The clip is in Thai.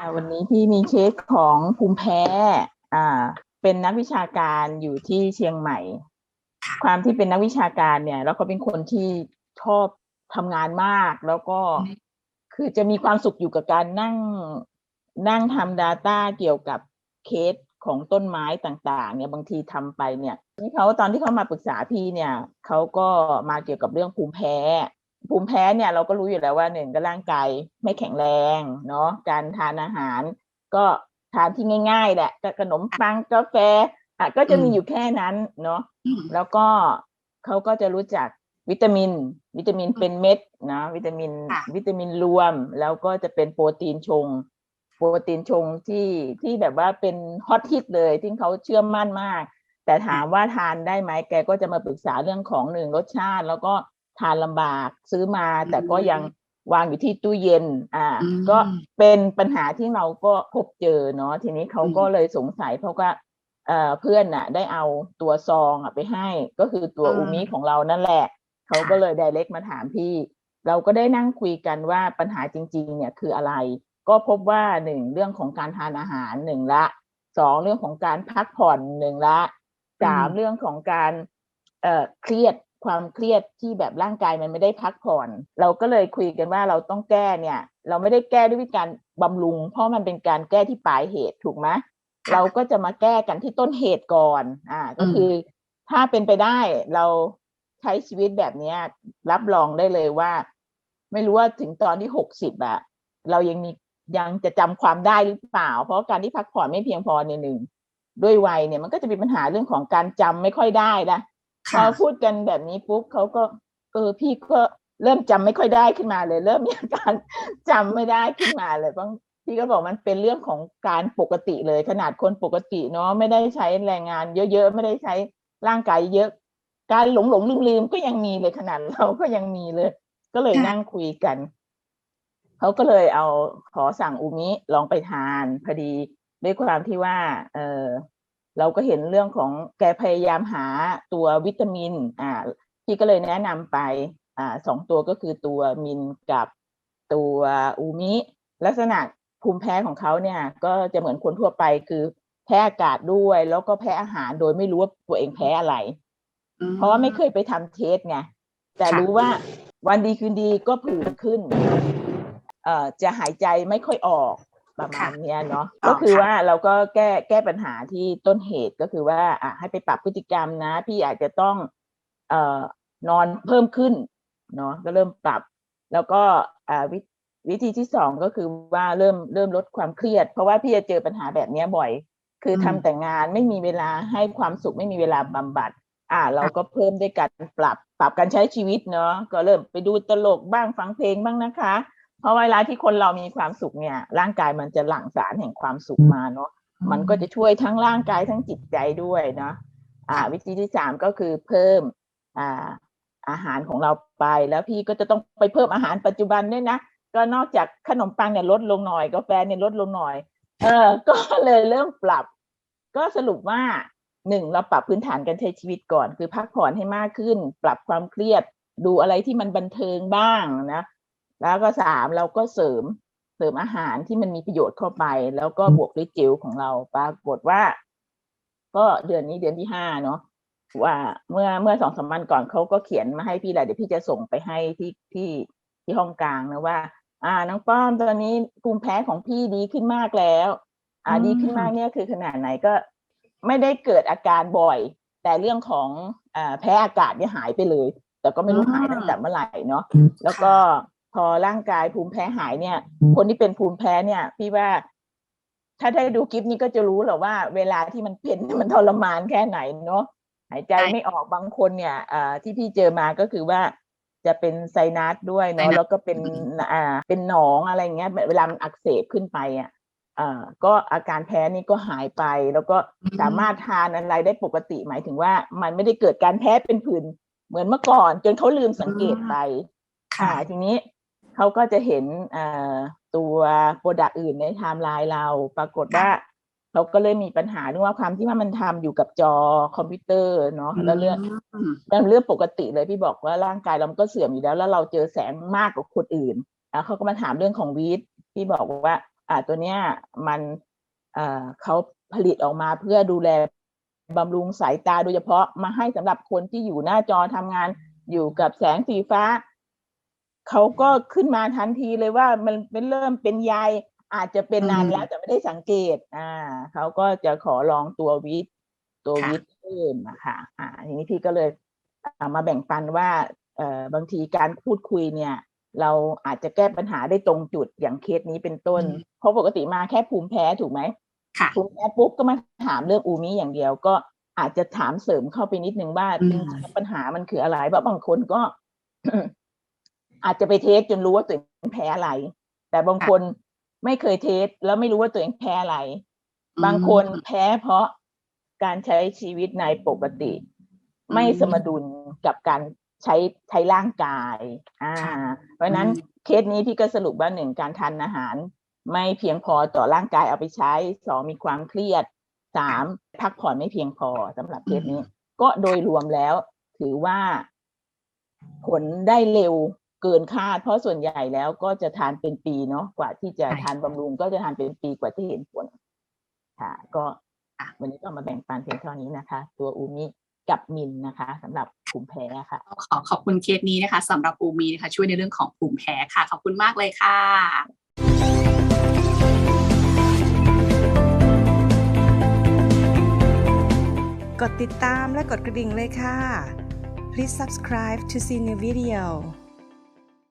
อ่าวันนี้พี่มีเคสของภูมิแพ้อ่าเป็นนักวิชาการอยู่ที่เชียงใหม่ค่ะความที่เป็นนักวิชาการเนี่ย แล้วก็เป็นคนที่ชอบทำงานมาก แล้วก็อืมคือจะมีความสุขอยู่กับการนั่งนั่งทำ Data เกี่ยวกับเคสของต้นไม้ต่าง ๆ เนี่ยบางทีทำไปเนี่ยนี่เขาตอนที่เขามาปรึกษาพี่เนี่ยเขาก็มาเกี่ยวกับเรื่องภูมิแพ้ ภูมิแพ้เนี่ยเราก็รู้อยู่แล้วว่าหนึ่งก็ร่างกายไม่แข็งแรงเนาะการทานอาหาร ก็ทานที่ง่าย ๆ แหละก็ขนมปังกาแฟอะก็จะมีอืมอยู่แค่นั้นเนาะอืมแล้วก็เขาก็จะรู้จักวิตามิน วิตามินเป็นเม็ดนะวิตามินค่ะวิตามินรวม แล้วก็จะเป็นโปรตีนชง โปรตีนชงที่ที่แบบว่าเป็นฮอตฮิตเลยที่เขาเชื่อมั่นมาก แต่ถามว่าทานได้ไหมแกก็จะมาปรึกษาเรื่องของหนึ่งรสชาติ แล้วก็ ทานลำบากซื้อมา แต่ก็ยังวางอยู่ที่ตู้เย็น อ่าอืมก็เป็นปัญหาที่เราก็พบเจอเนาะทีนี้เขาอืมก็เลยสงสัยเพราะว่าเอ่อเพื่อนน่ะ ได้เอาตัวซองอะไปให้ ก็คือตัวอืมอูมิของเรานั่นแหละเขาก็เลย i ดเ e c กมาถามพี่ เราก็ได้นั่งคุยกันว่าปัญหาจริง ๆ เนี่ยคืออะไร ก็พบว่าหนึ่งเรื่องของการทานอาหารหนึ่งละสองเรื่องของการพักผ่อนหนึ่งละสามเรื่องของการเอ่อเครียด ความเครียดที่แบบร่างกายมันไม่ได้พักผ่อน เราก็เลยคุยกันว่าเราต้องแก้เนี่ย เราไม่ได้แก้ด้วยการบำรุง เพราะมันเป็นการแก้ที่ปลายเหตุถูกไหมค่ะเราก็จะมาแก้กันที่ต้นเหตุก่อน อ่า ก็อืมคือ ถ้าเป็นไปได้เราใช้ชีวิตแบบเนี้ยรับรองได้เลยว่า ไม่รู้ว่าถึงตอนที่หกสิบอะเรายังมียังจะจำความได้หรือเปล่า เพราะการที่พักผ่อนไม่เพียงพอในยหนึ่งด้วยวัยเนี่ยมันก็จะมีปัญหาเรื่องของการจำไม่ค่อยได้นะ พอค่ะพูดกันแบบนี้ปุ๊บเขาก็ เออพี่ก็เริ่มจำไม่ค่อยได้ขึ้นมาเลย เริ่มมีอาการจำไม่ได้ขึ้นมาเลยบางพี่ก็บอกมันเป็นเรื่องของการปกติเลย ขนาดคนปกติเนาะไม่ได้ใช้แรงงาน เยอะๆไม่ได้ใช้ร่างกายเยอะ การหลงหลงลืมลืมๆก็ยังมีเลยขนาดเราก็ยังมีเลย ก็เลยค่ะนั่งคุยกันเขาก็เลยเอาขอสั่งอูมิลองไปทานพอดีด้วยความที่ว่า เออ เราก็เห็นเรื่องของแกพยายามหาตัววิตามินอ่าพี่ก็เลยแนะนำไปอ่าสองตัวก็คือตัวมินกับตัวอูมิลักษณะภูมิแพ้ของเขาเนี่ยก็จะเหมือนคนทั่วไปคือแพ้อากาศด้วย แล้วก็แพ้อาหารโดยไม่รู้ว่าตัวเองแพ้อะไรอืเพราะว่าไม่เคยไปทำเทสไงแต่ค่ะรู้ว่าวันดีคืนดีก็ผื่นขึ้น เอ่อจะหายใจไม่ค่อยออก ประมาณเนี้ยเนาะอ๋อก็คือค่ะว่าเราก็แก้แก้ปัญหาที่ต้นเหตุก็คือว่าอะให้ไปปรับพฤติกรรมนะ พี่อาจจะต้องเอ่อนอนเพิ่มขึ้นเนาะก็เริ่มปรับ แล้วก็อ่าวิวิธีที่สองก็คือว่าเริ่มเริ่มลดความเครียด เพราะว่าพี่จะเจอปัญหาแบบเนี้ยบ่อย คือทำอืมแต่งานไม่มีเวลาให้ความสุขไม่มีเวลาบำบัด อ่า เราก็เพิ่มด้วยการปรับปรับการใช้ชีวิตเนาะก็เริ่มไปดูตลกบ้างฟังเพลงบ้างนะคะ เพราะเวลาที่คนเรามีความสุขเนี่ย ร่างกายมันจะหลั่งสารแห่งความสุขมาเนาะมันก็จะช่วยทั้งร่างกายทั้งจิตใจด้วยเนาะอ่า วิธีที่สามก็คือเพิ่มอ่าอาหารของเราไปแล้วพี่ก็จะต้องไปเพิ่มอาหารปัจจุบันด้วยนะก็นอกจากขนมปังเนี่ยลดลงหน่อยกาแฟเนี่ยลดลงหน่อย เออ ก็เลยเริ่มปรับ ก็สรุปว่าหนึ่งเราปรับพื้นฐานการใช้ชีวิตก่อน คือพักผ่อนให้มากขึ้น ปรับความเครียด ดูอะไรที่มันบันเทิงบ้างนะ แล้วก็สามเราก็เสริมเสริมอาหารที่มันมีประโยชน์เข้าไป แล้วก็บวกด้วยเจลของเราปรากฏว่า ก็เดือนนี้เดือนที่ห้าเนาะว่าเมื่อเมื่อสองสามวันก่อนเขาก็เขียนมาให้พี่แหละเดี๋ยวพี่จะส่งไปให้ที่ที่ที่ห้องกลางนะว่า อ่าน้องป้อมตอนนี้ภูมิแพ้ของพี่ดีขึ้นมากแล้ว อ่าอืมดีขึ้นมากเนี่ยคือขนาดไหนก็ไม่ได้เกิดอาการบ่อย แต่เรื่องของอ่าแพ้อากาศเนี่ยหายไปเลย แต่ก็ไม่รู้หายตั้งแต่เมื่อไหร่เนาะแล้วก็ พอร่างกายภูมิแพ้หายเนี่ย คนที่เป็นภูมิแพ้เนี่ย พี่ว่าถ้าได้ดูคลิปนี้ก็จะรู้แหละว่า เวลาที่มันเป็นมันทรมานแค่ไหนเนาะหายใจใช่ไม่ออกบางคนเนี่ยอ่าที่พี่เจอมาก็คือว่าจะเป็นไซนัสด้วยไซเนาะนัสแล้วก็เป็นอ่าเป็นหนองอะไรเงี้ยเวลามันอักเสบขึ้นไปอะอ่าก็อาการแพ้นี่ก็หายไป แล้วก็อืมสามารถทานอะไรได้ปกติหมายถึงว่า มันไม่ได้เกิดการแพ้เป็นผื่นเหมือนเมื่อก่อน จนเขาลืมสังเกตไปค่ะอ่าทีนี้ เขาก็จะเห็นอ่าตัวโปรดักต์อื่นในไทม์ไลน์เราปรากฏว่าเขาก็เลยมีปัญหาเรื่องว่าความที่ว่ามันทำอยู่กับจอคอมพิวเตอร์เนาะแล้วเรื่องอืมเป็นเรื่องปกติเลยพี่บอกว่าร่างกายเรามันก็เสื่อมอยู่แล้ว แล้วเราเจอแสงมากกว่าคนอื่นอะเขาก็มาถามเรื่องของวีดพี่บอกว่า อ่าตัวเนี้ยมันเอ่อเขาผลิตออกมาเพื่อดูแลบำรุงสายตาโดยเฉพาะมาให้สำหรับคนที่อยู่หน้าจอทำงานอยู่กับแสงสีฟ้า เขาก็ขึ้นมาทันทีเลยว่ามันเป็นเริ่มเป็นใยอาจจะเป็นนานอืมแล้วแต่ไม่ได้สังเกต อ่าเขาก็จะขอลองตัววิตตัวค่ะวิตเพิ่มนะคะอ่าทีนี้พี่ก็เลยเอามาแบ่งปันว่าเอ่อบางทีการพูดคุยเนี่ย เราอาจจะแก้ปัญหาได้ตรงจุดอย่างเคสนี้เป็นต้นอืมเพราะปกติมาแค่ภูมิแพ้ถูกไหมค่ะภูมิแพ้ปุ๊บก็มาถามเรื่องอูมิอย่างเดียวก็อาจจะถามเสริมเข้าไปนิดนึงว่าอืมจริงๆปัญหามันคืออะไรเพราะบางคนก็ อาจจะไปเทสจนรู้ว่าตัวเองแพ้อะไร แต่บางคนไม่เคยเทสแล้วไม่รู้ว่าตัวเองแพ้อะไร บางคนแพ้เพราะการใช้ชีวิตในปกติ ไม่สมดุลกับการใช้ใช้ร่างกาย อ่า เพราะฉะนั้นอืมเคสนี้พี่ก็สรุปว่าหนึ่งการทานอาหาร ไม่เพียงพอต่อร่างกายเอาไปใช้สองมีความเครียดสามพักผ่อนไม่เพียงพอสำหรับเคสนี้ ก็โดยรวมแล้ว ถือว่าผลได้เร็ว เกินคาด เพราะส่วนใหญ่แล้วก็จะทานเป็นปีเนาะกว่าที่จะใช่ทานบำรุงก็จะทานเป็นปีกว่าที่เห็นผลค่ะ ก็ค่ะวันนี้ก็มาแบ่งปันเพียงเท่านี้นะคะ ตัวอูมิกับมินนะคะสำหรับภูมิแพ้ค่ะ ขอขอบคุณเคสนี้นะคะสำหรับอูมีนะคะ ช่วยในเรื่องของภูมิแพ้ค่ะ ขอบคุณมากเลยค่ะกดติดตามและกดกระดิ่งเลยค่ะ Please subscribe to see new video